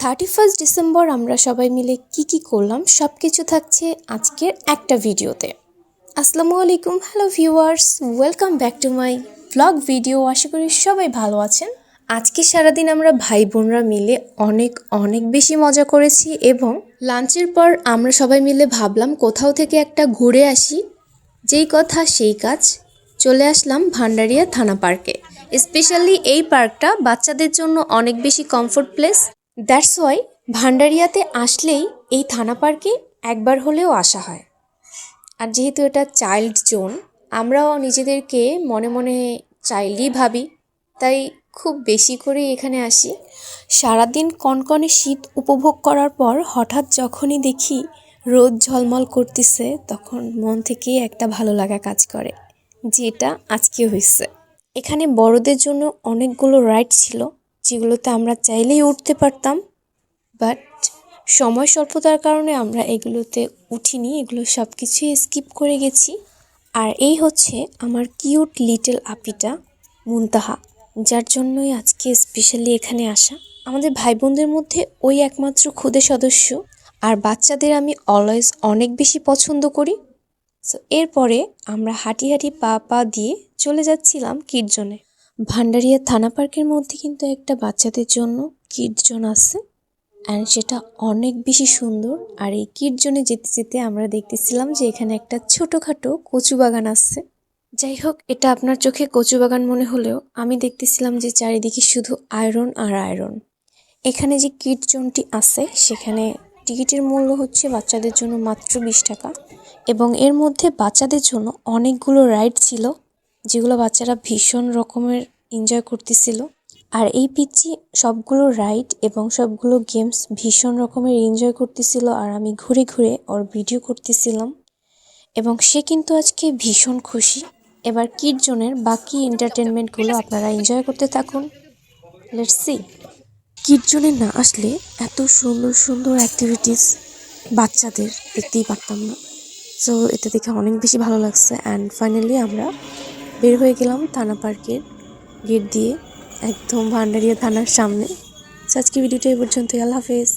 Thirty first December আমরা সবাই মিলে কি কি করলাম সব কিছু থাকছে আজকের একটা ভিডিওতে। আসসালামু আলাইকুম, hello viewers, welcome back to my blog video. আশা করি সবাই ভালো আছেন। আজকে সারাদিন আমরা ভাই বোনরা মিলে অনেক অনেক বেশি মজা করেছি এবং লাঞ্চের পর আমরা সবাই মিলে ভাবলাম কোথাও থেকে একটা ঘুরে আসি। যেই কথা সেই কাজ। চলে আসলাম ভান্ডারিয়া থানা পার্কে। স্পেশালি এই পার্কটা বাচ্চাদের জন্য অনেক বেশি কমফোর্ট প্লেস। দ্যাটস ওয়াই ভান্ডারিয়াতে আসলেই এই থানা পার্কে একবার হলেও আসা হয়। আর যেহেতু এটা চাইল্ড জোন আমরাও নিজেদেরকে মনে মনে চাইল্ডই ভাবি, তাই খুব বেশি করে এখানে আসি। সারাদিন কনকনে শীত উপভোগ করার পর হঠাৎ যখনই দেখি রোদ ঝলমল করতেছে, তখন মন থেকেই একটা ভালো লাগা কাজ করে, যেটা আজকে হয়েছে এখানে বড়দের জন্য অনেকগুলো রাইড ছিল যেগুলোতে আমরা চাইলেই উঠতে পারতাম বাট সময় স্বল্পতার কারণে আমরা এগুলোতে উঠিনি, এগুলো সব কিছুই স্কিপ করে গেছি। আর এই হচ্ছে আমার কিউট লিটল আপিটা, মুনতাহা, যার জন্যই আজকে স্পেশালি এখানে আসা। আমাদের ভাই বোনদের মধ্যে ওই একমাত্র খুদে সদস্য, আর বাচ্চাদের আমি অলওয়েজ অনেক বেশি পছন্দ করি। সো এরপরে আমরা হাঁটি হাঁটি পা পা দিয়ে চলে যাচ্ছিলাম কিডজনে ভান্ডারিয়া থানা পার্কের মধ্যে কিন্তু একটা বাচ্চাদের জন্য কিডজন আছে। অ্যান্ড সেটা অনেক বেশি সুন্দর। আর এই কিডজনে যেতে যেতে আমরা দেখতেছিলাম যে এখানে একটা ছোটোখাটো কচু বাগান আছে। যাই হোক, এটা আপনার চোখে কচু বাগান মনে হলেও আমি দেখতেছিলাম যে চারিদিকে শুধু আয়রন আর আয়রন। এখানে যে কিড জোনটি আছে, সেখানে টিকিটের মূল্য হচ্ছে বাচ্চাদের জন্য মাত্র বিশ টাকা। এবং এর মধ্যে বাচ্চাদের জন্য অনেকগুলো রাইড ছিল। যেগুলো বাচ্চারা ভীষণ রকমের এনজয় করতেছিল। আর এই পিচ্ছি সবগুলো রাইড এবং সবগুলো গেমস ভীষণ রকমের এনজয় করতেছিল আর আমি ঘুরে ঘুরে ওর ভিডিও করতেছিলাম। এবং সে কিন্তু আজকে ভীষণ খুশি। এবার কিড জোনের বাকি এন্টারটেনমেন্টগুলো আপনারা এনজয় করতে থাকুন। লেটস সি কিড জোনে না আসলে এত সুন্দর সুন্দর অ্যাক্টিভিটিস বাচ্চাদের দেখতেই পারতাম না। সো এটা দেখে অনেক বেশি ভালো লাগছে। অ্যান্ড ফাইনালি আমরা বের হয়ে গেলাম থানা পার্কের গেট দিয়ে, একদম ভান্ডারিয়া থানার সামনে। আজকে ভিডিওটা এই পর্যন্তই, আল্লাহ হাফেজ।